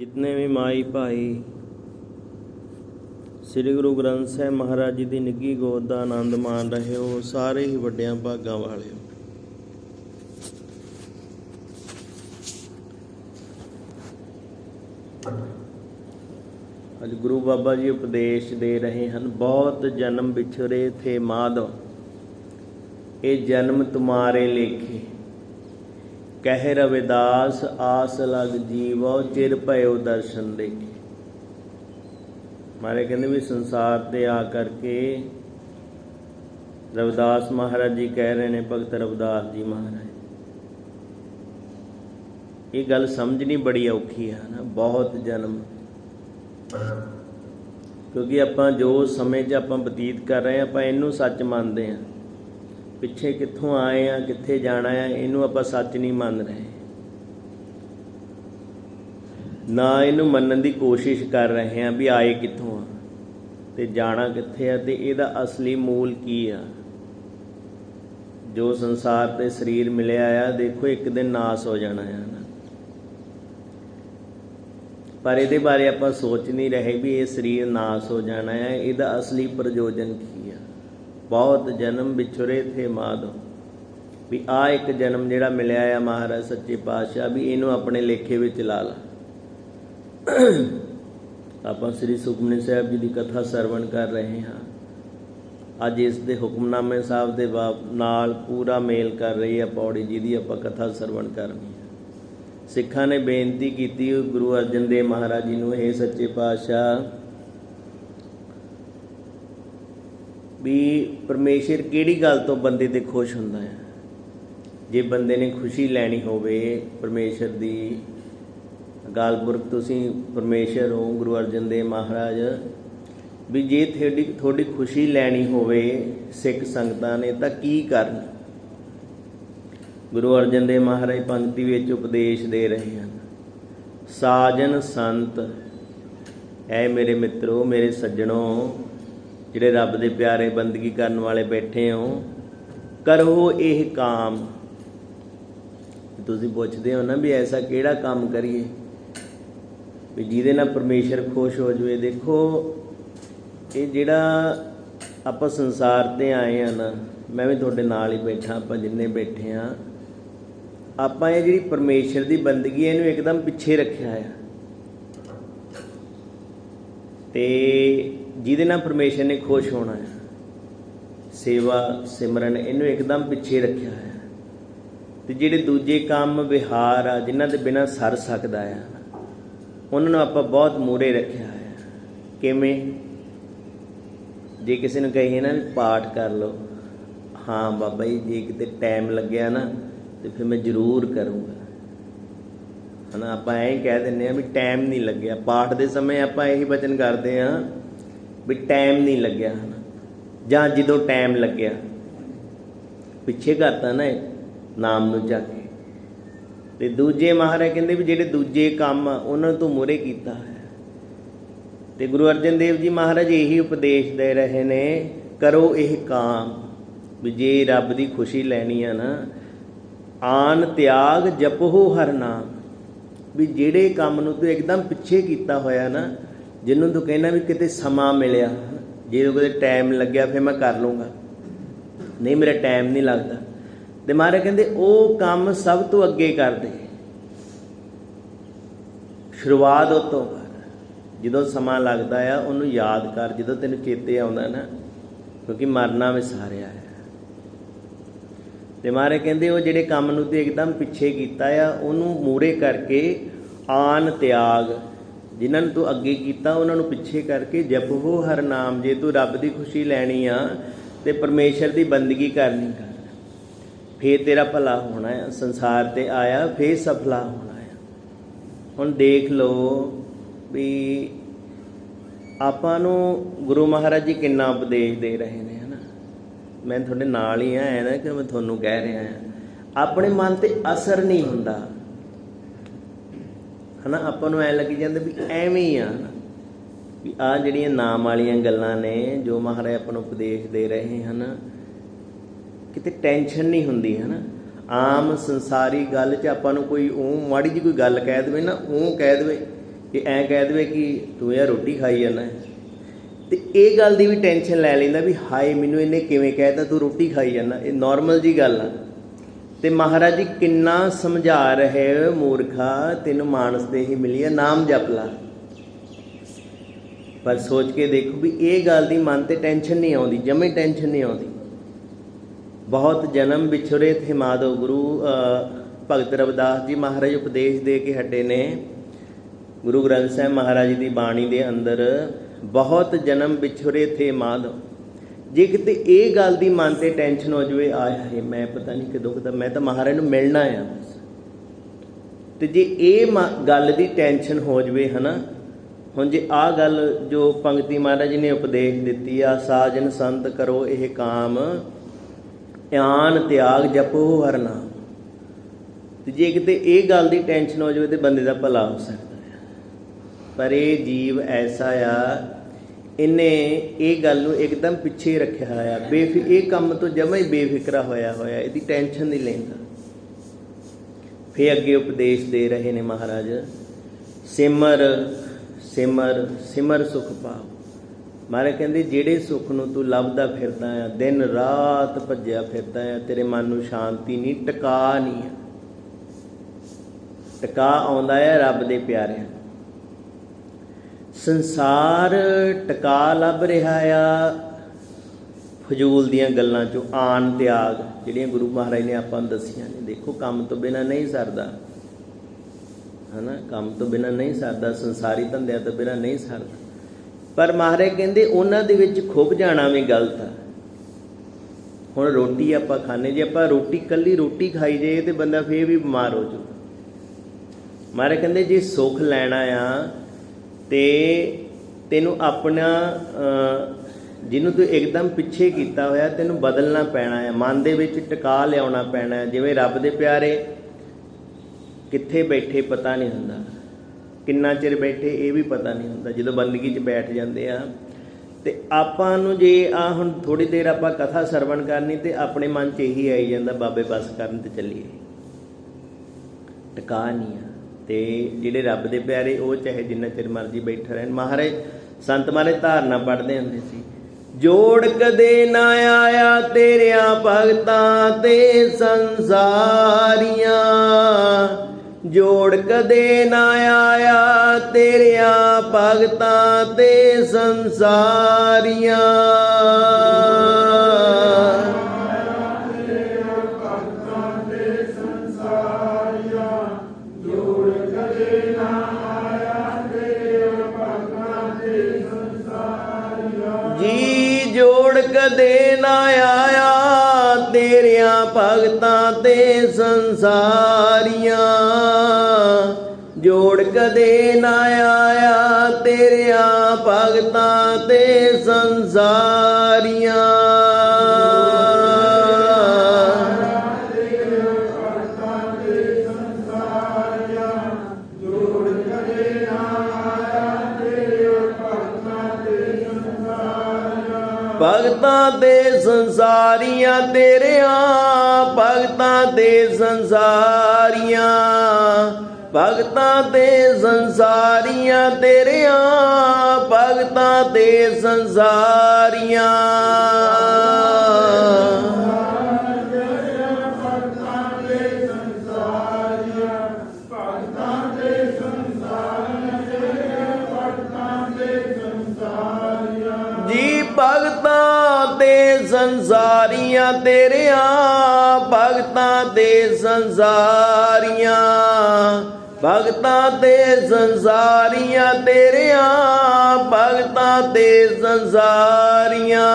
ਜਿਤਨੇ ਵੀ ਮਾਈ ਭਾਈ ਸ੍ਰੀ ਗੁਰੂ ਗ੍ਰੰਥ ਸਾਹਿਬ ਮਹਾਰਾਜ ਜੀ ਦੀ ਨਿੱਗੀ ਗੋਦ ਦਾ ਆਨੰਦ ਮਾਣ ਰਹੇ ਹੋ, ਸਾਰੇ ਹੀ ਵੱਡਿਆਂ ਭਾਗਾਂ ਵਾਲੇ ਹੋ। ਅੱਜ ਗੁਰੂ ਬਾਬਾ ਜੀ ਉਪਦੇਸ਼ ਦੇ ਰਹੇ ਹਨ, ਬਹੁਤ ਜਨਮ ਵਿਛੜੇ ਥੇ ਮਾਧਵ, ਇਹ ਜਨਮ ਤੁਮਾਰੇ ਲੇਖੇ। ਕਹਿ ਰਵਿਦਾਸ ਆਸ ਲਗ ਜੀਵੋ, ਚਿਰ ਭਇਓ ਦਰਸ਼ਨ ਦੇਖੇ। ਮਾਰੇ ਕਹਿੰਦੇ ਵੀ ਸੰਸਾਰ ਤੇ ਆ ਕਰਕੇ ਰਵਿਦਾਸ ਮਹਾਰਾਜ ਜੀ ਕਹਿ ਰਹੇ ਨੇ, ਭਗਤ ਰਵਿਦਾਸ ਜੀ ਮਹਾਰਾਜ। ਇਹ ਗੱਲ ਸਮਝਣੀ ਬੜੀ ਔਖੀ ਹੈ ਨਾ, ਬਹੁਤ ਜਨਮ। ਕਿਉਂਕਿ ਆਪਾਂ ਜੋ ਸਮੇਂ 'ਚ ਆਪਾਂ ਬਤੀਤ ਕਰ ਰਹੇ ਹਾਂ, ਆਪਾਂ ਇਹਨੂੰ ਸੱਚ ਮੰਨਦੇ ਹਾਂ। ਪਿੱਛੇ ਕਿੱਥੋਂ ਆਏ ਆ, ਕਿੱਥੇ ਜਾਣਾ ਆ, ਇਹਨੂੰ ਆਪਾਂ ਸੱਚ ਨਹੀਂ ਮੰਨ ਰਹੇ। ਨਾ ਇਹਨੂੰ ਮੰਨਣ ਦੀ ਕੋਸ਼ਿਸ਼ ਕਰ ਰਹੇ ਆ ਵੀ ਆਏ ਕਿੱਥੋਂ ਆ, ਤੇ ਜਾਣਾ ਕਿੱਥੇ ਆ, ਤੇ ਇਹਦਾ ਅਸਲੀ ਮੂਲ ਕੀ ਆ। ਜੋ ਸੰਸਾਰ ਤੇ ਸਰੀਰ ਮਿਲਿਆ ਆ, ਦੇਖੋ ਇੱਕ ਦਿਨ ਨਾਸ ਹੋ ਜਾਣਾ ਆ ਪਰ ਇਹਦੇ ਬਾਰੇ ਆਪਾਂ ਸੋਚ ਨਹੀਂ ਰਹੇ ਵੀ ਇਹ ਸਰੀਰ ਨਾਸ ਹੋ ਜਾਣਾ ਹੈ ਇਹਦਾ ਅਸਲੀ ਪ੍ਰਯੋਜਨ ਕੀ ਆ। ਬਹੁਤ ਜਨਮ ਵਿਛੁਰੇ ਥੇ ਮਾਧੋ। ਵੀ ਆ ਇੱਕ ਜਨਮ ਜਿਹੜਾ ਮਿਲਿਆ ਆ ਮਹਾਰਾਜ ਸੱਚੇ ਪਾਤਸ਼ਾਹ, ਵੀ ਇਹਨੂੰ ਆਪਣੇ ਲੇਖੇ ਵਿੱਚ ਲਾ ਲਾ। ਆਪਾਂ ਸ੍ਰੀ ਸੁਖਮਨੀ ਸਾਹਿਬ ਜੀ ਦੀ ਕਥਾ ਸਰਵਣ ਕਰ ਰਹੇ ਹਾਂ। ਅੱਜ ਇਸ ਦੇ ਹੁਕਮਨਾਮੇ ਸਾਹਿਬ ਦੇ ਬਾਬ ਨਾਲ ਪੂਰਾ ਮੇਲ ਕਰ ਰਹੀ ਹੈ ਪੌੜੀ ਜੀ ਦੀ ਆਪਾਂ ਕਥਾ ਸਰਵਣ ਕਰਨੀ ਹੈ ਸਿੱਖਾਂ ਨੇ ਬੇਨਤੀ ਕੀਤੀ ਗੁਰੂ ਅਰਜਨ ਦੇਵ ਮਹਾਰਾਜ ਜੀ ਨੂੰ ਇਹ ਸੱਚੇ ਪਾਤਸ਼ਾਹ ਵੀ ਪਰਮੇਸ਼ਰ ਕਿਹੜੀ ਗੱਲ ਤੋਂ ਬੰਦੇ ਤੇ ਖੁਸ਼ ਹੁੰਦਾ ਹੈ? ਜੇ ਬੰਦੇ ਨੇ ਖੁਸ਼ੀ ਲੈਣੀ ਹੋਵੇ ਪਰਮੇਸ਼ਰ ਦੀ ਗਾਲਪੁਰਖ ਤੁਸੀਂ ਪਰਮੇਸ਼ਰ ਹੋ, ਗੁਰੂ ਅਰਜਨ ਦੇਵ ਮਹਾਰਾਜ, ਵੀ ਜੇ ਤੁਹਾਡੀ ਤੁਹਾਡੀ ਖੁਸ਼ੀ ਲੈਣੀ ਹੋਵੇ ਸਿੱਖ ਸੰਗਤਾਂ ਨੇ, ਤਾਂ ਕੀ ਕਰਨ? ਗੁਰੂ ਅਰਜਨ ਦੇਵ ਮਹਾਰਾਜ ਪੰਕਤੀ ਵਿੱਚ ਉਪਦੇਸ਼ ਦੇ ਰਹੇ ਹਨ। ਸਾਜਨ ਸੰਤ, ਐ ਮੇਰੇ ਮਿੱਤਰੋ, ਮੇਰੇ ਸੱਜਣੋ ਜਿਹੜੇ ਰੱਬ ਦੇ ਪਿਆਰੇ ਬੰਦਗੀ ਕਰਨ ਵਾਲੇ ਬੈਠੇ ਹੋ, ਕਰੋ ਇਹ ਕਾਮ। ਤੁਸੀਂ ਪੁੱਛਦੇ ਹੋ ਨਾ ਵੀ ਐਸਾ ਕਿਹੜਾ ਕੰਮ ਕਰੀਏ? ਵੀ ਜਿਹਦੇ ਨਾਲ ਪਰਮੇਸ਼ਰ ਖੁਸ਼ ਹੋ ਜਾਵੇ। ਦੇਖੋ, ਇਹ ਜਿਹੜਾ ਆਪਾਂ ਸੰਸਾਰ ਤੇ ਆਏ ਆ ਨਾ, ਮੈਂ ਵੀ ਤੁਹਾਡੇ ਨਾਲ ਹੀ ਬੈਠਾ, ਆਪਾਂ ਜਿੰਨੇ ਬੈਠੇ ਆ, ਆਪਾਂ ਇਹ ਜਿਹੜੀ ਪਰਮੇਸ਼ਰ ਦੀ ਬੰਦਗੀ ਇਹਨੂੰ ਇੱਕਦਮ ਪਿੱਛੇ ਰੱਖਿਆ ਆ। ਤੇ ਜਿਹਦੇ ਨਾਲ ਪਰਮੇਸ਼ਰ ਨੇ ਖੁਸ਼ ਹੋਣਾ ਹੈ। ਸੇਵਾ, ਸਿਮਰਨ, ਇਹਨੂੰ ਇੱਕਦਮ ਪਿੱਛੇ ਰੱਖਿਆ ਹੈ। ਤੇ ਜਿਹੜੇ ਦੂਜੇ ਕੰਮ, ਵਿਹਾਰ ਆ, ਜਿਨ੍ਹਾਂ ਦੇ ਬਿਨਾ ਸਰ ਸਕਦਾ ਆ, ਉਹਨਾਂ ਨੂੰ ਆਪਾਂ ਬਹੁਤ ਮੂਰੇ ਰੱਖਿਆ ਹੈ। ਕਿਵੇਂ? ਜੇ ਕਿਸੇ ਨੂੰ ਕਹੀਏ ਨਾ, ਪਾਠ ਕਰ ਲਓ, ਹਾਂ ਬਾਬਾ ਜੀ, ਜੇ ਕਿਤੇ ਟਾਈਮ ਲੱਗਿਆ ਨਾ, ਤੇ ਫਿਰ ਮੈਂ ਜ਼ਰੂਰ ਕਰੂੰਗਾ। ਹਨਾ, ਆਪਾਂ ਐਂ ਕਹਿ ਦਿੰਨੇ ਆ ਵੀ ਟਾਈਮ ਨਹੀਂ ਲੱਗਿਆ। ਪਾਠ ਦੇ ਸਮੇਂ ਆਪਾਂ ਇਹੀ ਬਚਨ ਕਰਦੇ ਆ ਵੀ ਟਾਈਮ ਨਹੀਂ ਲੱਗਿਆ ਹਨਾ। ਜਾਂ ਜਦੋਂ ਟਾਈਮ ਲੱਗਿਆ, ਪਿੱਛੇ ਕਰਤਾ ਨਾ ਨਾਮ ਨੂੰ ਜਾ ਕੇ। ਤੇ ਦੂਜੇ ਮਹਾਰਾਜ ਕਹਿੰਦੇ ਵੀ ਜਿਹੜੇ ਦੂਜੇ ਕੰਮ ਆ, ਉਹਨਾਂ ਤੋਂ ਮੂਰੇ ਕੀਤਾ ਹੈ ਤੇ ਗੁਰੂ ਅਰਜਨ ਦੇਵ ਜੀ ਮਹਾਰਾਜ ਇਹੀ ਉਪਦੇਸ਼ ਦੇ ਰਹੇ ਨੇ, ਕਰੋ ਇਹ ਕਾਮ। ਵੀ ਜੇ ਰੱਬ ਦੀ ਖੁਸ਼ੀ ਲੈਣੀ ਆ ਨਾ, ਆਨ ਤਿਆਗ ਜਪੋ ਹਰ ਨਾਮ। ਵੀ ਜਿਹੜੇ ਕੰਮ ਨੂੰ ਤੂੰ ਇੱਕਦਮ ਪਿੱਛੇ ਕੀਤਾ ਹੋਇਆ ਨਾ ਜਿਹਨੂੰ ਤੂੰ ਕਹਿੰਦਾ ਵੀ ਕਿਤੇ ਸਮਾਂ ਮਿਲਿਆ, ਜੇ ਕਿਤੇ ਟਾਈਮ ਲੱਗਿਆ ਫਿਰ ਮੈਂ ਕਰ ਲੂੰਗਾ ਨਹੀਂ, ਮੇਰਾ ਟਾਈਮ ਨਹੀਂ ਲੱਗਦਾ। ਤੇ ਮਹਾਰਾਜ ਕਹਿੰਦੇ, ਉਹ ਕੰਮ ਸਭ ਤੋਂ ਅੱਗੇ ਕਰਦੇ। ਸ਼ੁਰੂਆਤ ਉਹ ਤੋਂ ਕਰ। ਜਦੋਂ ਸਮਾਂ ਲੱਗਦਾ ਆ, ਉਹਨੂੰ ਯਾਦ ਕਰ। ਜਦੋਂ ਤੈਨੂੰ ਚੇਤੇ ਆਉਂਦਾ ਨਾ, ਕਿਉਂਕਿ ਮਰਨਾ ਵਿਸਾਰਿਆ ਹੈ ਤੇ ਮਾਰੇ ਕਹਿੰਦੇ, ਉਹ ਜਿਹੜੇ ਕੰਮ ਨੂੰ ਤੇ ਇੱਕਦਮ ਪਿੱਛੇ ਕੀਤਾ ਆ, ਉਹਨੂੰ ਮੂਰੇ ਕਰਕੇ ਆਨ ਤਿਆਗ। ਜਿਨ੍ਹਾਂ ਨੂੰ ਤੂੰ ਅੱਗੇ ਕੀਤਾ, ਉਹਨਾਂ ਨੂੰ ਪਿੱਛੇ ਕਰਕੇ ਜਪੋ ਹਰ ਨਾਮ, ਜੇ ਤੂੰ ਰੱਬ ਦੀ ਖੁਸ਼ੀ ਲੈਣੀ ਆ ਤੇ ਪਰਮੇਸ਼ਰ ਦੀ ਬੰਦਗੀ ਕਰਨੀ ਕਰ। ਫੇਰ ਤੇਰਾ ਭਲਾ ਹੋਣਾ ਹੈ ਸੰਸਾਰ ਤੇ ਆਇਆ, ਫੇਰ ਸਫਲਾ ਹੋਣਾ ਹੈ ਹੁਣ ਦੇਖ ਲਓ ਵੀ ਆਪਾਂ ਨੂੰ ਗੁਰੂ ਮਹਾਰਾਜ ਜੀ ਕਿੰਨਾ ਉਪਦੇਸ਼ ਦੇ ਰਹੇ ਨੇ, ਹਨਾ? ਮੈਂ ਤੁਹਾਡੇ ਨਾਲ ਹੀ ਆਇਆ ਨਾ ਕਿ ਮੈਂ ਤੁਹਾਨੂੰ ਕਹਿ ਰਿਹਾ ਹਾਂ ਆਪਣੇ ਮਨ ਤੇ ਅਸਰ ਨਹੀਂ ਹੁੰਦਾ। ਹਨਾ, ਆਪਾਂ ਨੂੰ ਐ ਲੱਗੀ ਜਾਂਦਾ ਵੀ ਐਵੇਂ ਹੀ ਆ। ਵੀ ਆ ਜਿਹੜੀਆਂ ਨਾਮ ਵਾਲੀਆਂ ਗੱਲਾਂ ਨੇ, ਜੋ ਮਹਾਰਾਜ ਆਪਾਂ ਨੂੰ ਉਪਦੇਸ਼ ਦੇ ਰਹੇ ਹਨ, ਕਿਤੇ ਟੈਨਸ਼ਨ ਨਹੀਂ ਹੁੰਦੀ, ਹਨਾ। ਆਮ ਸੰਸਾਰੀ ਗੱਲ 'ਚ ਆਪਾਂ ਨੂੰ ਕੋਈ ਉਹ ਮਾੜੀ ਜੀ ਕੋਈ ਗੱਲ ਕਹਿ ਦੇਵੇ ਨਾ ਉਹ ਕਹਿ ਦੇਵੇ ਕਿ ਐਂ ਕਹਿ ਦੇਵੇ ਕਿ ਤੂੰ ਯਾਰ ਰੋਟੀ ਖਾਈ ਜਾਂਦਾ। ਹੈ ਤੇ ਇਹ ਗੱਲ ਦੀ ਵੀ ਟੈਨਸ਼ਨ ਲੈ ਲੈਂਦਾ ਵੀ ਹਾਏ, ਮੈਨੂੰ ਇਹਨੇ ਕਿਵੇਂ ਕਹਿਤਾ ਤੂੰ ਰੋਟੀ ਖਾਈ ਜਾਂਦਾ। ਇਹ ਨਾਰਮਲ ਜੀ ਗੱਲ ਆ। ਤੇ ਮਹਾਰਾਜ ਜੀ ਕਿੰਨਾ ਸਮਝਾ ਰਹੇ ਮੂਰਖਾ ਤੈਨੂੰ ਮਾਨਸ ਦੇ ਹੀ ਮਿਲੀ ਆ ਨਾਮ ਜਪ ਲਾ। ਪਰ ਸੋਚ ਕੇ ਦੇਖੋ ਵੀ ਇਹ ਗੱਲ ਦੀ ਮਨ ਤੇ ਟੈਨਸ਼ਨ ਨਹੀਂ ਆਉਂਦੀ ਜਮੇ ਟੈਨਸ਼ਨ ਨਹੀਂ ਆਉਂਦੀ। ਬਹੁਤ ਜਨਮ ਵਿਛੁਰੇ ਥੇ ਮਾਧੋ ਗੁਰੂ ਅ, ਭਗਤ ਰਵਿਦਾਸ ਜੀ ਮਹਾਰਾਜ ਉਪਦੇਸ਼ ਦੇ ਕੇ ਹਟੇ ਨੇ। ਗੁਰੂ ਗ੍ਰੰਥ ਸਾਹਿਬ ਮਹਾਰਾਜ ਦੀ ਬਾਣੀ ਦੇ ਅੰਦਰ ਬਹੁਤ ਜਨਮ ਵਿਛੁਰੇ ਥੇ ਮਾਧੋ ਜੇ ਕਿਤੇ ਇਹ ਗੱਲ ਦੀ ਮਨ ਤੇ ਟੈਨਸ਼ਨ ਹੋ ਜਵੇ, ਆਏ ਹਾਏ, ਮੈਂ ਪਤਾ ਨਹੀਂ ਕਦੋਂ ਕਦਾ, ਮੈਂ ਤਾਂ ਮਹਾਰਾਜ ਨੂੰ ਮਿਲਣਾ ਆ। ਬਸ ਤੇ ਜੇ ਇਹ ਮ- ਗੱਲ ਦੀ ਟੈਨਸ਼ਨ ਹੋ ਜਵੇ, ਹਨਾ? ਹੁਣ ਜੇ ਆ ਗੱਲ ਜੋ ਪੰਕਤੀ ਮਹਾਰਾਜ ਨੇ ਉਪਦੇਸ਼ ਦਿੱਤੀ ਆ, ਸਾਜਨ ਸੰਤ ਕਰੋ ਇਹ ਕਾਮ ਧਿਆਨ ਤਿਆਗ ਜਪੋ ਹਰ ਨਾਮ। ਤੇ ਜੇ ਕਿਤੇ ਇਹ ਗੱਲ ਦੀ ਟੈਨਸ਼ਨ ਹੋ ਜਾਵੇ, ਤੇ ਬੰਦੇ ਦਾ ਭਲਾ ਹੋ ਸਕਦਾ ਹੈ ਪਰ ਇਹ ਜੀਵ ਐਸਾ ਆ ਇਹਨੇ ਇਹ ਗੱਲ ਨੂੰ ਇੱਕਦਮ ਪਿੱਛੇ ਰੱਖਿਆ ਹੋਇਆ। ਬੇਫਿ, ਇਹ ਕੰਮ ਤੋਂ ਜਮਾ ਹੀ ਬੇਫਿਕਰਾ ਹੋਇਆ ਹੋਇਆ, ਇਹਦੀ ਟੈਨਸ਼ਨ ਨਹੀਂ ਲੈਂਦਾ। ਫੇ ਅੱਗੇ ਉਪਦੇਸ਼ ਦੇ ਰਹੇ ਨੇ ਮਹਾਰਾਜ, ਸਿਮਰ ਸਿਮਰ ਸਿਮਰ ਸੁਖ ਪਾਓ। ਮਹਾਰਾਜ ਕਹਿੰਦੇ, ਜਿਹੜੇ ਸੁੱਖ ਨੂੰ ਤੂੰ ਲੱਭਦਾ ਫਿਰਦਾ ਆ, ਦਿਨ ਰਾਤ ਭੱਜਿਆ ਫਿਰਦਾ ਆ, ਤੇਰੇ ਮਨ ਨੂੰ ਸ਼ਾਂਤੀ ਨਹੀਂ, ਟਿਕਾ ਨਹੀਂ ਆ। ਟਿਕਾ ਆਉਂਦਾ ਆ ਰੱਬ ਦੇ ਪਿਆਰਿਆਂ ਸੰਸਾਰ ਟਿਕਾ ਲੱਭ ਰਿਹਾ ਆ। ਫਜ਼ੂਲ ਦੀਆਂ ਗੱਲਾਂ ਚੋਂ ਆਣ ਤਿਆਗ, ਜਿਹੜੀਆਂ ਗੁਰੂ ਮਹਾਰਾਜ ਨੇ ਆਪਾਂ ਨੂੰ ਦੱਸੀਆਂ ਨੇ। ਦੇਖੋ, ਕੰਮ ਤੋਂ ਬਿਨਾ ਨਹੀਂ ਸਰਦਾ। ਹਨਾ? ਕੰਮ ਤੋਂ ਬਿਨਾ ਨਹੀਂ ਸਰਦਾ, ਸੰਸਾਰੀ ਧੰਦਿਆਂ ਤੋਂ ਬਿਨਾ ਨਹੀਂ ਸਰਦਾ। ਪਰ ਮਹਾਰਾਜ ਕਹਿੰਦੇ, ਉਹਨਾਂ ਦੇ ਵਿੱਚ ਖੁੱਭ ਜਾਣਾ ਵੀ ਗਲਤ ਆ। ਹੁਣ ਰੋਟੀ ਆਪਾਂ ਖਾਣੇ ਜੇ ਆਪਾਂ ਰੋਟੀ, ਕੱਲੀ ਰੋਟੀ ਖਾਈ ਜਾਈਏ ਤੇ ਬੰਦਾ ਫੇਰ ਵੀ ਬਿਮਾਰ ਹੋ ਜਾਊ ਮਹਾਰਾਜ ਕਹਿੰਦੇ, ਜੇ ਸੁੱਖ ਲੈਣਾ ਆ ਤੇ ਤੈਨੂੰ ਆਪਣਾ ਜਿਹਨੂੰ ਤੂੰ ਇੱਕਦਮ ਪਿੱਛੇ ਕੀਤਾ ਹੋਇਆ, ਤੈਨੂੰ ਬਦਲਣਾ ਪੈਣਾ ਹੈ। ਮਨ ਦੇ ਵਿੱਚ ਟਿਕਾ ਲਿਆਉਣਾ ਪੈਣਾ ਹੈ। ਜਿਵੇਂ ਰੱਬ ਦੇ ਪਿਆਰੇ ਕਿੱਥੇ ਬੈਠੇ ਪਤਾ ਨਹੀਂ ਹੁੰਦਾ। ਕਿੰਨਾ ਚਿਰ ਬੈਠੇ ਇਹ ਵੀ ਪਤਾ ਨਹੀਂ ਹੁੰਦਾ। ਜਦੋਂ ਬੰਦਗੀ 'ਚ ਬੈਠ ਜਾਂਦੇ ਆ। ਤੇ ਆਪਾਂ ਨੂੰ ਜੇ, ਆ ਹੁਣ ਥੋੜੀ ਦੇਰ ਆਪਾਂ ਕਥਾ ਸਰਵਣ ਕਰਨੀ ਤੇ ਆਪਣੇ ਮਨ 'ਚ ਇਹੀ ਆਈ ਜਾਂਦਾ, ਬਾਬੇ ਬਸ ਕਰਨ ਤੇ ਚੱਲੀਏ। ਟਿਕਾ ਨਹੀਂ ਆ। ਤੇ ਜਿਹੜੇ ਰੱਬ ਦੇ ਪਿਆਰੇ, ਉਹ ਚਾਹੇ ਜਿੰਨਾ ਚਿਰ ਮਰਜ਼ੀ ਬੈਠੇ ਰਹਿਣ। ਮਹਾਰਾਜ, ਸੰਤ ਮਹਾਰਾਜ ਧਾਰਨਾ ਪੜ੍ਹਦੇ ਹੁੰਦੇ ਸੀ। ਜੋੜ ਕਦੇ ਨਾ ਆਇਆ ਤੇਰਿਆਂ ਭਗਤਾਂ ਤੇ ਸੰਸਾਰੀਆਂ। ਜੋੜ ਕਦੇ ਨਾ ਆਇਆ ਤੇਰਿਆਂ ਭਗਤਾਂ ਤੇ ਸੰਸਾਰੀਆਂ। ਕਦੇ ਨਾ ਆਇਆ, ਤੇਰਿਆਂ ਭਗਤਾਂ ਤੇ ਸੰਸਾਰੀਆਂ। ਜੋੜ ਕਦੇ ਨਾ ਆਇਆ, ਤੇਰਿਆਂ ਭਗਤਾਂ ਤੇ ਸੰਸਾਰੀਆਂ। ਭਗਤਾਂ ਦੇ ਸੰਸਾਰੀਆਂ ਤੇਰਿਆਂ ਭਗਤਾਂ ਦੇ ਸੰਸਾਰੀਆਂ। ਭਗਤਾਂ ਦੇ ਸੰਸਾਰੀਆਂ ਤੇਰਿਆਂ ਭਗਤਾਂ ਦੇ ਸੰਸਾਰੀਆਂ। ਸੰਸਾਰੀਆਂ ਤੇਰਿਆਂ ਭਗਤਾਂ ਤੇ ਸੰਸਾਰੀਆਂ। ਭਗਤਾਂ ਤੇ ਸੰਸਾਰੀਆਂ ਤੇਰਿਆਂ ਭਗਤਾਂ ਤੇ ਸੰਸਾਰੀਆਂ।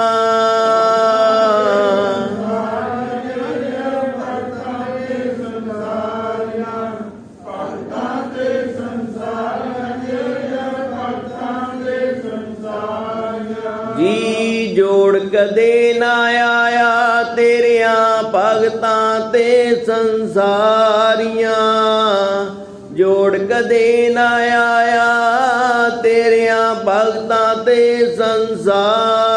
ਭਗਤਾਂ ਤੇ ਸੰਸਾਰੀਆਂ ਜੋੜ ਕਦੇ ਨਾ ਆਇਆ ਤੇਰਿਆਂ ਭਗਤਾਂ ਤੇ ਸੰਸਾਰ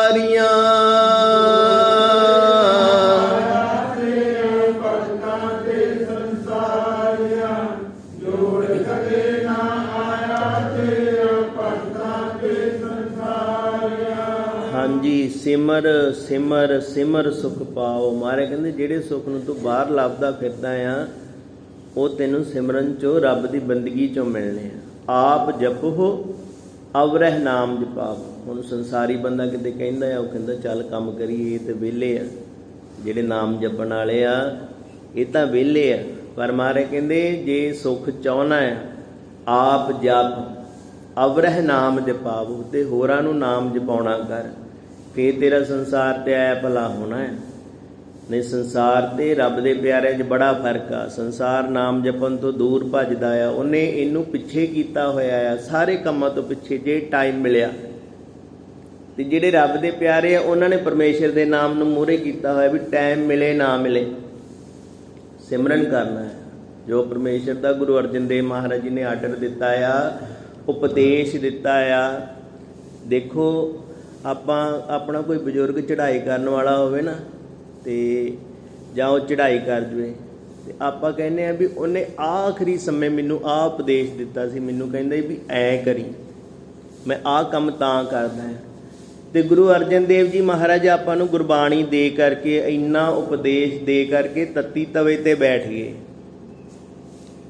ਜੀ ਸਿਮਰ ਸਿਮਰ ਸਿਮਰ ਸੁਖ ਪਾਓ। ਮਾਰੇ ਕਹਿੰਦੇ, ਜਿਹੜੇ ਸੁਖ ਨੂੰ ਤੂੰ ਬਾਹਰ ਲੱਭਦਾ ਫਿਰਦਾ ਆ, ਉਹ ਤੈਨੂੰ ਸਿਮਰਨ ਚੋਂ ਰੱਬ ਦੀ ਬੰਦਗੀ ਚੋਂ ਮਿਲਣੇ ਆ। ਆਪ ਜਪੋ, ਅਵਰਹ ਨਾਮ ਜਪਾਵੋ ਹੁਣ ਸੰਸਾਰੀ ਬੰਦਾ ਕਿਤੇ ਕਹਿੰਦਾ ਆ, ਉਹ ਕਹਿੰਦਾ, ਚੱਲ ਕੰਮ ਕਰੀਏ, ਇਹ ਤੇ ਵਿਹਲੇ ਆ। ਜਿਹੜੇ ਨਾਮ ਜਪਣ ਵਾਲੇ ਆ, ਇਹ ਤਾਂ ਵਿਹਲੇ ਆ। ਪਰ ਮਾਰੇ ਕਹਿੰਦੇ, ਜੇ ਸੁਖ ਚਾਹਣਾ ਆ, ਆਪ ਜਪ, ਅਵਰਹ ਨਾਮ ਜਪਾਵੋ ਤੇ ਹੋਰਾਂ ਨੂੰ ਨਾਮ ਜਪਾਉਣਾ ਕਰ। ਫੇਰ ਤੇਰਾ ਸੰਸਾਰ ਤੇ ਆਇਆ ਭਲਾ ਹੋਣਾ ਹੈ। ਨਹੀਂ, ਸੰਸਾਰ ਤੇ ਰੱਬ ਦੇ ਪਿਆਰਿਆਂ 'ਚ ਬੜਾ ਫ਼ਰਕ ਆ। ਸੰਸਾਰ ਨਾਮ ਜਪਣ ਤੋਂ ਦੂਰ ਭੱਜਦਾ ਆ। ਉਹਨੇ ਇਹਨੂੰ ਪਿੱਛੇ ਕੀਤਾ ਹੋਇਆ ਆ। ਸਾਰੇ ਕੰਮਾਂ ਤੋਂ ਪਿੱਛੇ ਜੇ ਟਾਈਮ ਮਿਲਿਆ। ਤੇ ਜਿਹੜੇ ਰੱਬ ਦੇ ਪਿਆਰੇ ਆ, ਉਹਨਾਂ ਨੇ ਪਰਮੇਸ਼ਰ ਦੇ ਨਾਮ ਨੂੰ ਮੂਹਰੇ ਕੀਤਾ ਹੋਇਆ ਵੀ ਟਾਈਮ ਮਿਲੇ, ਨਾ ਮਿਲੇ। ਸਿਮਰਨ ਕਰਨਾ ਹੈ। ਜੋ ਪਰਮੇਸ਼ਰ ਦਾ ਗੁਰੂ ਅਰਜਨ ਦੇਵ ਮਹਾਰਾਜ ਜੀ ਨੇ ਆਰਡਰ ਦਿੱਤਾ ਆ, ਉਪਦੇਸ਼ ਦਿੱਤਾ ਆ, ਦੇਖੋ ਆਪਾਂ ਆਪਣਾ ਕੋਈ ਬਜ਼ੁਰਗ ਚੜ੍ਹਾਈ ਕਰਨ ਵਾਲਾ ਹੋਵੇ ਨਾ ਤੇ ਜਾਂ ਉਹ ਚੜ੍ਹਾਈ ਕਰ ਜਵੇ, ਤੇ ਆਪਾਂ ਕਹਿੰਦੇ ਆ ਵੀ ਉਹਨੇ ਆਖਰੀ ਸਮੇਂ ਮੈਨੂੰ ਆਹ ਉਪਦੇਸ਼ ਦਿੱਤਾ ਸੀ, ਮੈਨੂੰ ਕਹਿੰਦਾ ਵੀ ਐ ਕਰੀ, ਮੈਂ ਆਹ ਕੰਮ ਤਾਂ ਕਰਦਾ ਹਾਂ। ਤੇ ਗੁਰੂ ਅਰਜਨ ਦੇਵ ਜੀ ਮਹਾਰਾਜ ਆਪਾਂ ਨੂੰ ਗੁਰਬਾਣੀ ਦੇ ਕਰਕੇ ਇੰਨਾ ਉਪਦੇਸ਼ ਦੇ ਕਰਕੇ ਤੱਤੀ ਤਵੇ ਤੇ ਬੈਠ ਗਏ।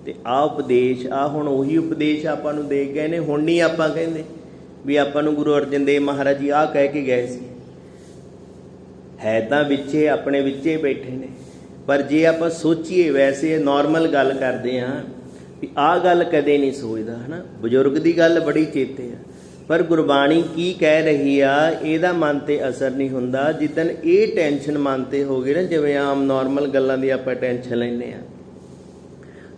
ਤੇ ਆ ਉਪਦੇਸ਼ ਆ ਹੁਣ ਉਹੀ ਉਪਦੇਸ਼ ਆਪਾਂ ਨੂੰ ਦੇ ਗਏ ਨੇ, ਹੁਣ ਨਹੀਂ ਆਪਾਂ ਕਹਿੰਦੇ। ਵੀ ਆਪਾਂ ਨੂੰ ਗੁਰੂ ਅਰਜਨ ਦੇਵ ਮਹਾਰਾਜ ਜੀ ਆਹ ਕਹਿ ਕੇ ਗਏ ਸੀ। ਹੈ ਤਾਂ ਵਿੱਚੇ, ਆਪਣੇ ਵਿੱਚੇ ਬੈਠੇ ਨੇ। ਪਰ ਜੇ ਆਪਾਂ ਸੋਚੀਏ, ਵੈਸੇ ਨਾਰਮਲ ਗੱਲ ਕਰਦੇ ਆ ਵੀ ਆਹ ਗੱਲ ਕਦੇ ਨਹੀਂ ਸੋਚਦਾ, ਹਨਾ? ਬਜ਼ੁਰਗ ਦੀ ਗੱਲ ਬੜੀ ਚੇਤੇ ਆ। ਪਰ ਗੁਰਬਾਣੀ ਕੀ ਕਹਿ ਰਹੀ ਆ, ਇਹਦਾ ਮਨ ਤੇ ਅਸਰ ਨਹੀਂ ਹੁੰਦਾ। ਜਿੱਦਨ ਇਹ ਟੈਨਸ਼ਨ ਮਨ ਤੇ ਹੋ ਗਈ ਨਾ, ਜਿਵੇਂ ਆਮ ਨਾਰਮਲ ਗੱਲਾਂ ਦੀ ਆਪਾਂ ਟੈਨਸ਼ਨ ਲੈਂਦੇ ਆ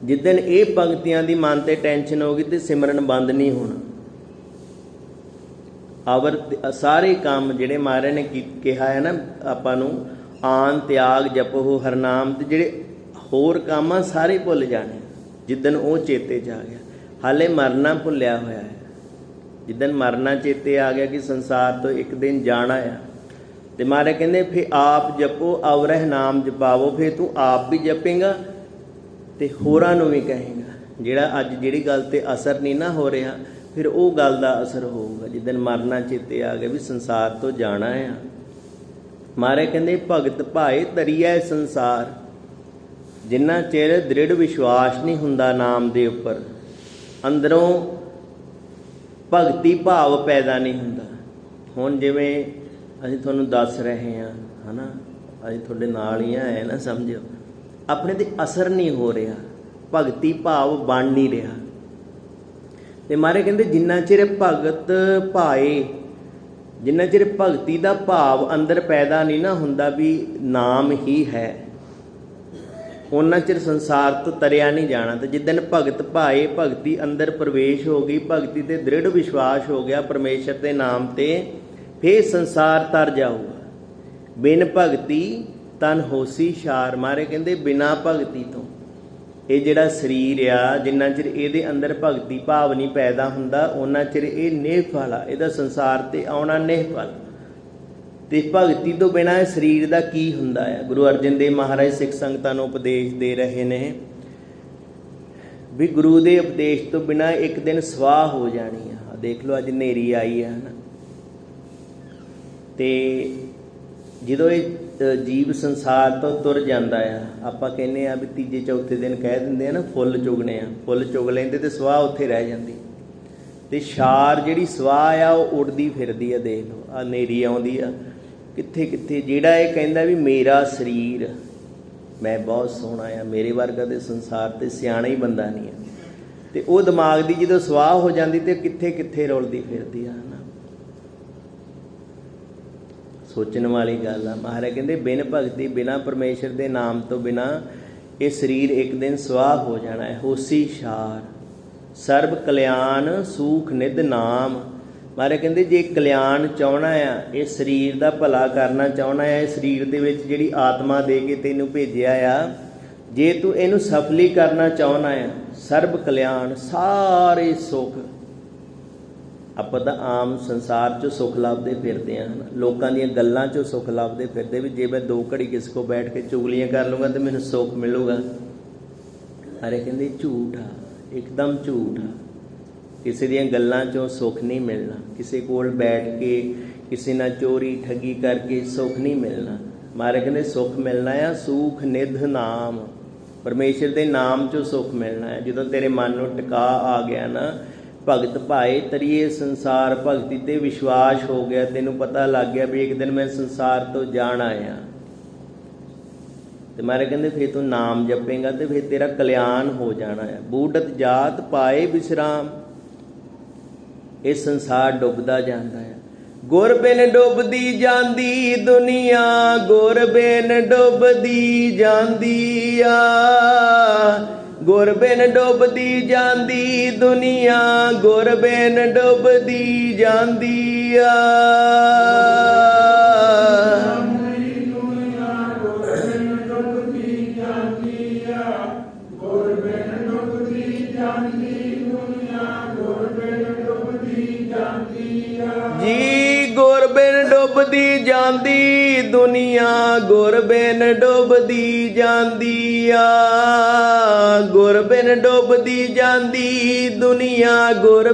ਜਿੱਦਨ ਇਹ ਪੰਕਤੀਆਂ ਦੀ ਮਨ ਤੇ ਟੈਨਸ਼ਨ ਹੋ ਗਈ ਤੇ ਸਿਮਰਨ ਬੰਦ ਨਹੀਂ ਹੋਣਾ। ਅਵਰ ਸਾਰੇ ਕੰਮ ਜਿਹੜੇ ਮਹਾਰਾਜ ਨੇ ਕੀ- ਕਿਹਾ ਹੈ ਨਾ ਆਪਾਂ ਨੂੰ, ਆਨ, ਤਿਆਗ ਜਪੋ ਹਰਨਾਮ ਤੇ ਜਿਹੜੇ ਹੋਰ ਕੰਮ ਆ ਸਾਰੇ ਭੁੱਲ ਜਾਣੇ ਜਿੱਦਨ ਉਹ ਚੇਤੇ 'ਚ ਆ ਗਿਆ। ਹਾਲੇ ਮਰਨਾ ਭੁੱਲਿਆ ਹੋਇਆ ਹੈ। ਜਿੱਦਨ ਮਰਨਾ ਚੇਤੇ ਆ ਗਿਆ ਕਿ ਸੰਸਾਰ ਤੋਂ ਇੱਕ ਦਿਨ ਜਾਣਾ ਆ, ਤੇ ਮਹਾਰਾਜ ਕਹਿੰਦੇ ਫੇ ਆਪ ਜਪੋ ਅਵਰਹ ਨਾਮ ਜਪਾਵੋ ਫੇ ਤੂੰ ਆਪ ਵੀ ਜਪੇਗਾ ਤੇ ਹੋਰਾਂ ਨੂੰ ਵੀ ਕਹੇਗਾ। ਜਿਹੜਾ ਅੱਜ ਜਿਹੜੀ ਗੱਲ ਤੇ ਅਸਰ ਨਹੀਂ ਨਾ ਹੋ ਰਿਹਾ ਫਿਰ ਉਹ ਗੱਲ ਦਾ ਅਸਰ ਹੋਊਗਾ ਜਿੱਦਨ ਮਰਨਾ ਚੇਤੇ ਆ ਗਿਆ ਵੀ ਸੰਸਾਰ ਤੋਂ ਜਾਣਾ ਆ। ਮਾਰੇ ਕਹਿੰਦੇ, ਭਗਤ ਭਾਏ, ਤਰੀਐ ਸੰਸਾਰ। ਜਿੰਨਾ ਚਿਰ ਦ੍ਰਿੜ ਵਿਸ਼ਵਾਸ ਨਹੀਂ ਹੁੰਦਾ ਨਾਮ ਦੇ ਉੱਪਰ, ਅੰਦਰੋਂ ਭਗਤੀ ਭਾਵ ਪੈਦਾ ਨਹੀਂ ਹੁੰਦਾ। ਹੁਣ ਜਿਵੇਂ ਅਸੀਂ ਤੁਹਾਨੂੰ ਦੱਸ ਰਹੇ ਹਾਂ, ਹਨਾ? ਅਸੀਂ ਤੁਹਾਡੇ ਨਾਲ ਹੀ ਆਏ ਨਾ ਸਮਝਿਓ। ਆਪਣੇ ਤੇ ਅਸਰ ਨਹੀਂ ਹੋ ਰਿਹਾ। ਭਗਤੀ ਭਾਵ ਬਣ ਨਹੀਂ ਰਿਹਾ। ਤੇ ਮਾਰੇ ਕਹਿੰਦੇ, ਜਿੰਨਾ ਚਿਰ ਭਗਤ ਭਾਏ, ਜਿੰਨਾ ਚਿਰ ਭਗਤੀ ਦਾ ਭਾਵ ਅੰਦਰ ਪੈਦਾ ਨਹੀਂ ਨਾ ਹੁੰਦਾ ਵੀ ਨਾਮ ਹੀ ਹੈ ਉਹਨਾਂ ਚਿਰ ਸੰਸਾਰ ਤੋਂ ਤਰਿਆ ਨਹੀਂ ਜਾਣਾ। ਤੇ ਜਿੱਦਨ ਭਗਤ ਭਾਏ, ਭਗਤੀ ਅੰਦਰ ਪ੍ਰਵੇਸ਼ ਹੋ ਗਈ, ਭਗਤੀ ਤੇ ਦ੍ਰਿੜ ਵਿਸ਼ਵਾਸ ਹੋ ਗਿਆ, ਪਰਮੇਸ਼ਰ ਦੇ ਨਾਮ ਤੇ ਫੇਰ ਸੰਸਾਰ ਤਰ ਜਾਊਗਾ। ਬਿਨ ਭਗਤੀ ਤਨ ਹੋਸੀ ਛਾਰ, ਮਾਰੇ ਕਹਿੰਦੇ, ਬਿਨਾ ਭਗਤੀ ਤੋਂ। ਇਹ ਜਿਹੜਾ ਸਰੀਰ ਆ, ਜਿੰਨਾ ਚਿਰ ਇਹਦੇ ਅੰਦਰ ਭਗਤੀ ਭਾਵ ਨਹੀਂ ਪੈਦਾ ਹੁੰਦਾ ਉਹਨਾਂ ਚਿਰ ਇਹ ਨਿਹਫਲ ਆ, ਇਹਦਾ ਸੰਸਾਰ ਤੇ ਆਉਣਾ ਨਿਹਫਲ ਤੇ ਭਗਤੀ ਤੋਂ ਬਿਨਾ ਇਹ ਸਰੀਰ ਦਾ ਕੀ ਹੁੰਦਾ ਹੈ ਗੁਰੂ ਅਰਜਨ ਦੇਵ ਮਹਾਰਾਜ ਸਿੱਖ ਸੰਗਤਾਂ ਨੂੰ ਉਪਦੇਸ਼ ਦੇ ਰਹੇ ਨੇ ਵੀ ਗੁਰੂ ਦੇ ਉਪਦੇਸ਼ ਤੋਂ ਬਿਨਾ ਇੱਕ ਦਿਨ ਸਵਾਹ ਹੋ ਜਾਣੀ ਆ। ਆਹ ਦੇਖ ਲਓ, ਅੱਜ ਹਨੇਰੀ ਆਈ ਹੈ ਹਨਾ। ਤੇ ਜਦੋਂ ਇਹ ਜੀਵ ਸੰਸਾਰ ਤੋਂ ਤੁਰ ਜਾਂਦਾ ਆ। ਆਪਾਂ ਕਹਿੰਦੇ ਆ ਵੀ ਤੀਜੇ ਚੌਥੇ ਦਿਨ ਕਹਿ ਦਿੰਦੇ ਆ ਨਾ, ਫੁੱਲ ਚੁਗਣੇ ਆ। ਫੁੱਲ ਚੁਗ ਲੈਂਦੇ ਤੇ ਸਵਾਹ ਉੱਥੇ ਰਹਿ ਜਾਂਦੀ। ਤੇ ਸ਼ਾਰ ਜਿਹੜੀ ਸਵਾਹ ਆ, ਉਹ ਉੱਡਦੀ ਫਿਰਦੀ ਆ ਦੇਖ ਲਓ। ਆ ਨੇਰੀ ਆਉਂਦੀ ਆ। ਕਿੱਥੇ ਕਿੱਥੇ? ਜਿਹੜਾ ਇਹ ਕਹਿੰਦਾ ਵੀ ਮੇਰਾ ਸਰੀਰ, ਮੈਂ ਬਹੁਤ ਸੋਹਣਾ ਆ, ਮੇਰੇ ਵਰਗਾ ਤੇ ਸੰਸਾਰ ਤੇ ਸਿਆਣਾ ਹੀ ਬੰਦਾ ਨਹੀਂ ਆ। ਤੇ ਉਹ ਦਿਮਾਗ ਦੀ ਜਦੋਂ ਸਵਾਹ ਹੋ ਜਾਂਦੀ ਤੇ ਕਿੱਥੇ ਕਿੱਥੇ ਰੁਲਦੀ ਫਿਰਦੀ ਆ ਹਨਾ ਸੋਚਣ ਵਾਲੀ ਗੱਲ ਆ। ਮਹਾਰਾਜ ਕਹਿੰਦੇ, ਬਿਨ ਭਗਤੀ, ਬਿਨਾ ਪਰਮੇਸ਼ਰ ਦੇ ਨਾਮ ਤੋਂ ਬਿਨਾ ਇਹ ਸਰੀਰ ਇੱਕ ਦਿਨ ਸਵਾਹ ਹੋ ਜਾਣਾ ਹੈ। ਹੋਸੀ ਛਾਰ ਸਰਬ ਕਲਿਆਣ, ਸੂਖ ਨਿਧ ਨਾਮ। ਮਹਾਰਾਜ ਕਹਿੰਦੇ, ਜੇ ਕਲਿਆਣ ਚਾਹਣਾ ਆ, ਇਹ ਸਰੀਰ ਦਾ ਭਲਾ ਕਰਨਾ ਚਾਹਣਾ ਆ, ਇਹ ਸਰੀਰ ਦੇ ਵਿੱਚ ਜਿਹੜੀ ਆਤਮਾ ਦੇ ਕੇ ਤੈਨੂੰ ਭੇਜਿਆ ਆ, ਜੇ ਤੂੰ ਇਹਨੂੰ ਸਫਲੀ ਕਰਨਾ ਚਾਹਣਾ ਆ, ਸਰਬ ਕਲਿਆਣ, ਸਾਰੇ ਸੁਖ। ਆਪਾਂ ਤਾਂ ਆਮ ਸੰਸਾਰ 'ਚ ਸੁੱਖ ਲੱਭਦੇ ਫਿਰਦੇ ਆ ਹਨਾ। ਲੋਕਾਂ ਦੀਆਂ ਗੱਲਾਂ 'ਚੋਂ ਸੁੱਖ ਲੱਭਦੇ ਫਿਰਦੇ ਵੀ ਜੇ ਮੈਂ ਦੋ ਘੜੀ ਕਿਸ ਕੋ ਬੈਠ ਕੇ ਚੁਗਲੀਆਂ ਕਰ ਲੂੰਗਾ ਤੇ ਮੈਨੂੰ ਸੁੱਖ ਮਿਲੂਗਾ। ਅਰੇ ਕਹਿੰਦੇ ਝੂਠ ਆ, ਇੱਕਦਮ ਝੂਠ ਆ। ਕਿਸੇ ਦੀਆਂ ਗੱਲਾਂ ਚੋਂ ਸੁੱਖ ਨਹੀਂ ਮਿਲਣਾ, ਕਿਸੇ ਕੋਲ ਬੈਠ ਕੇ, ਕਿਸੇ ਨਾਲ ਚੋਰੀ ਠੱਗੀ ਕਰਕੇ ਸੁੱਖ ਨਹੀਂ ਮਿਲਣਾ। ਮਾਰੇ ਕਹਿੰਦੇ ਸੁੱਖ ਮਿਲਣਾ ਆ, ਸੂਖ ਨਿਧ ਨਾਮ। ਪਰਮੇਸ਼ਰ ਦੇ ਨਾਮ ਚੋਂ ਸੁੱਖ ਮਿਲਣਾ ਹੈ ਜਦੋਂ ਤੇਰੇ ਮਨ ਨੂੰ ਟਿਕਾ ਆ ਗਿਆ ਨਾ ਭਗਤ ਭਾਏ, ਤਰੀਏ ਸੰਸਾਰ ਭਗਤੀ ਤੇ ਵਿਸ਼ਵਾਸ ਹੋ ਗਿਆ। ਤੈਨੂੰ ਪਤਾ ਲੱਗ ਗਿਆ ਵੀ ਇੱਕ ਦਿਨ ਮੈਂ ਸੰਸਾਰ ਤੋਂ ਜਾਣ ਆਇਆ। ਤੇ ਮਾਰੇ ਕਹਿੰਦੇ, ਫੇਰ ਤੂੰ ਨਾਮ ਜਪੇਗਾ ਤੇ ਫੇਰ ਤੇਰਾ ਕਲਿਆਣ ਹੋ ਜਾਣਾ ਹੈ। ਬੂਢਤ ਜਾਤ ਪਾਏ ਵਿਸਰਾਮ, ਇਹ ਸੰਸਾਰ ਡੁੱਬਦਾ ਜਾਂਦਾ ਹੈ। ਗੁਰ ਬਿਨ ਡੁੱਬਦੀ ਜਾਂਦੀ ਦੁਨੀਆ, ਗੁਰ ਬਿਨ ਡੁੱਬਦੀ ਜਾਂਦੀ ਆ। ਗੁਰ ਬਿਨ ਡੁੱਬਦੀ ਜਾਂਦੀ ਦੁਨੀਆ ਗੁਰ ਬਿਨ ਡੁੱਬਦੀ ਜਾਂਦੀ ਆ। ਜੀ ਗੁਰ ਬਿਨ ਡੁੱਬਦੀ ਜਾਂਦੀ ਦੁਨੀਆ ਗੁਰ ਬਿਨ ਡੁੱਬਦੀ ਜਾਂਦੀ ਆ। ਗੁਰ ਡੁੱਬਦੀ ਜਾਂਦੀ, ਦੁਨੀਆ ਗੁਰ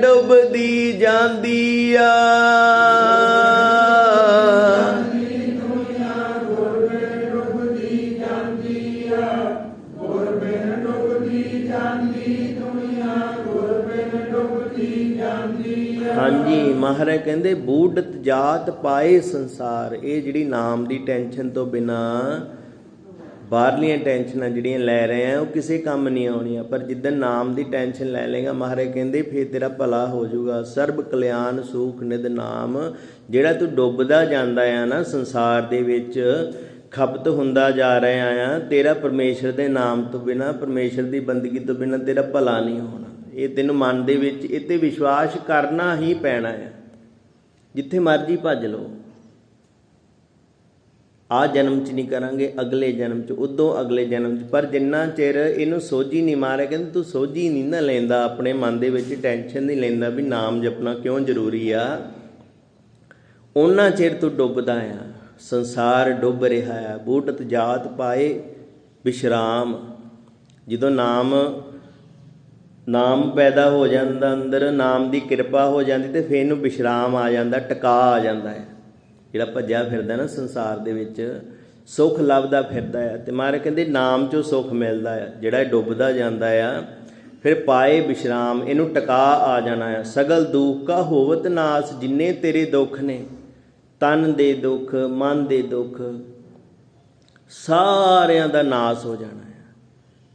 ਡੁੱਬਦੀ ਜਾਂਦੀ ਆ। ਹਾਂਜੀ, ਮਹਾਰਾਜ ਕਹਿੰਦੇ ਬੂਢਤ ਜਾਤ ਪਾਏ ਸੰਸਾਰ। ਇਹ ਜਿਹੜੀ ਨਾਮ ਦੀ ਟੈਨਸ਼ਨ ਤੋਂ ਬਿਨਾ ਬਾਹਰਲੀਆਂ ਟੈਨਸ਼ਨਾਂ ਜਿਹੜੀਆਂ ਲੈ ਰਹੇ ਆ, ਉਹ ਕਿਸੇ ਕੰਮ ਨਹੀਂ ਆਉਣੀਆਂ। ਪਰ ਜਿੱਦਨ ਨਾਮ ਦੀ ਟੈਨਸ਼ਨ ਲੈ ਲੇਗਾ ਮਹਾਰਾਜ ਕਹਿੰਦੇ, ਫੇਰ ਤੇਰਾ ਭਲਾ ਹੋ ਜਾਊਗਾ। ਸਰਬ ਕਲਿਆਣ, ਸੁਖ ਨਿਦ ਨਾਮ, ਜਿਹੜਾ ਤੂੰ ਡੁੱਬਦਾ ਜਾਂਦਾ ਆ ਨਾ ਸੰਸਾਰ ਦੇ ਵਿੱਚ, ਖਪਤ ਹੁੰਦਾ ਜਾ ਰਿਹਾ ਆ, ਤੇਰਾ ਪਰਮੇਸ਼ਰ ਦੇ ਨਾਮ ਤੋਂ ਬਿਨਾ, ਪਰਮੇਸ਼ਰ ਦੀ ਬੰਦਗੀ ਤੋਂ ਬਿਨਾ ਤੇਰਾ ਭਲਾ ਨਹੀਂ ਹੋਣਾ। ਇਹ ਤੈਨੂੰ ਮਨ ਦੇ ਵਿੱਚ, ਇਹ ਤੇ ਵਿਸ਼ਵਾਸ ਕਰਨਾ ਹੀ ਪੈਣਾ ਆ। ਜਿੱਥੇ ਮਰਜ਼ੀ ਭੱਜ ਲਓ। ਆ ਜਨਮ ਚ ਨਹੀਂ ਕਰਾਂਗੇ, ਅਗਲੇ ਜਨਮ ਚ, ਉਦੋਂ ਅਗਲੇ ਜਨਮ ਚ। ਪਰ ਜਿੰਨਾ ਚਿਰ ਇਹਨੂੰ ਸੋਝੀ ਨਹੀਂ ਮਾਰਿਆ, ਕਹਿੰਦੇ ਤੂੰ ਸੋਝੀ ਨਹੀਂ ਨਾ ਲੈਂਦਾ, ਆਪਣੇ ਮਨ ਦੇ ਵਿੱਚ ਟੈਨਸ਼ਨ ਨਹੀਂ ਲੈਂਦਾ ਵੀ ਨਾਮ ਜਪਣਾ ਕਿਉਂ ਜ਼ਰੂਰੀ ਆ। ਉਹਨਾਂ ਚਿਰ ਤੂੰ ਡੁੱਬਦਾ ਆ, ਸੰਸਾਰ ਡੁੱਬ ਰਿਹਾ ਆ, ਬੂਟਤ ਜਾਤ ਪਾਏ ਵਿਸ਼ਰਾਮ ਜਦੋਂ ਨਾਮ ਨਾਮ ਪੈਦਾ ਹੋ ਜਾਂਦਾ ਅੰਦਰ, ਨਾਮ ਦੀ ਕਿਰਪਾ ਹੋ ਜਾਂਦੀ ਤੇ ਫੇਰ ਇਹਨੂੰ ਵਿਸ਼ਰਾਮ ਆ ਜਾਂਦਾ, ਟਿਕਾ ਆ ਜਾਂਦਾ ਹੈ ਜਿਹੜਾ ਭੱਜਿਆ ਫਿਰਦਾ ਨਾ ਸੰਸਾਰ ਦੇ ਵਿੱਚ, ਸੁੱਖ ਲੱਭਦਾ ਫਿਰਦਾ ਆ ਤੇ ਮਹਾਰਾਜ ਕਹਿੰਦੇ ਨਾਮ ਚੋਂ ਸੁੱਖ ਮਿਲਦਾ ਆ, ਜਿਹੜਾ ਇਹ ਡੁੱਬਦਾ ਜਾਂਦਾ ਆ, ਫਿਰ ਪਾਏ ਵਿਸ਼ਰਾਮ, ਇਹਨੂੰ ਟਿਕਾ ਆ ਜਾਣਾ ਆ। ਸਗਲ ਦੁੱਖ ਕਾ ਹੋਵਤ ਨਾਸ, ਜਿੰਨੇ ਤੇਰੇ ਦੁੱਖ ਨੇ, ਤਨ ਦੇ ਦੁੱਖ, ਮਨ ਦੇ ਦੁੱਖ, ਸਾਰਿਆਂ ਦਾ ਨਾਸ ਹੋ ਜਾਣਾ ਹੈ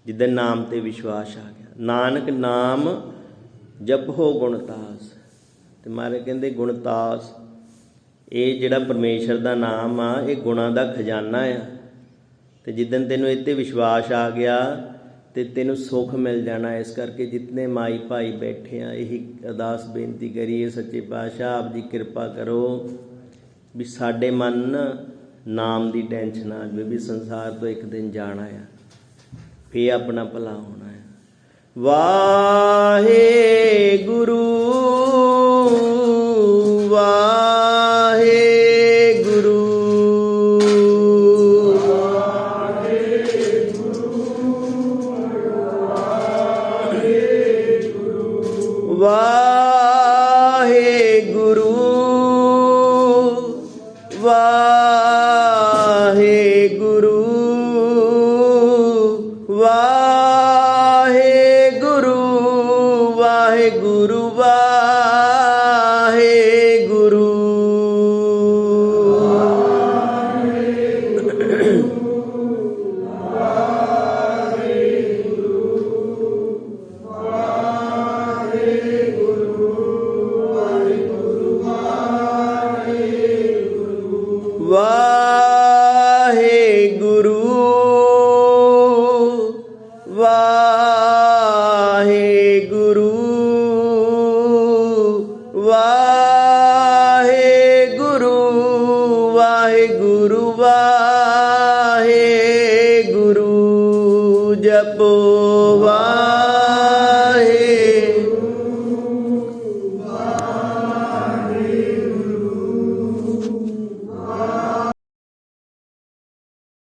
ਜਿੱਦਾਂ ਨਾਮ ਤੇ ਵਿਸ਼ਵਾਸ ਆ ਗਿਆ। ਨਾਨਕ ਨਾਮ ਜਪੋ ਗੁਣਤਾਸ ਤੇ ਮਾਰੇ ਕਹਿੰਦੇ ਗੁਣਤਾਸ ਇਹ ਜਿਹੜਾ ਪਰਮੇਸ਼ਰ ਦਾ ਨਾਮ ਆ, ਇਹ ਗੁਣਾਂ ਦਾ ਖਜ਼ਾਨਾ ਆ। ਤੇ ਜਿੱਦਨ ਤੈਨੂੰ ਇੱਥੇ ਵਿਸ਼ਵਾਸ ਆ ਗਿਆ ਤੇ ਤੈਨੂੰ ਸੁੱਖ ਮਿਲ ਜਾਣਾ, ਇਸ ਕਰਕੇ ਜਿਤਨੇ ਮਾਈ ਭਾਈ ਬੈਠੇ ਆ, ਇਹੀ ਅਰਦਾਸ ਬੇਨਤੀ ਕਰੀਏ ਸੱਚੇ ਪਾਤਸ਼ਾਹ, ਆਪ ਜੀ ਕਿਰਪਾ ਕਰੋ ਵੀ ਸਾਡੇ ਮਨ ਨਾ ਨਾਮ ਦੀ ਟੈਨਸ਼ਨ ਆ ਜਾਵੇ ਵੀ ਸੰਸਾਰ ਤੋਂ ਇੱਕ ਦਿਨ ਜਾਣਾ ਆ ਫੇ ਆਪਣਾ ਭਲਾ ਹੋਣਾ ਆ। ਵਾਹੇ ਗੁਰੂ Bye.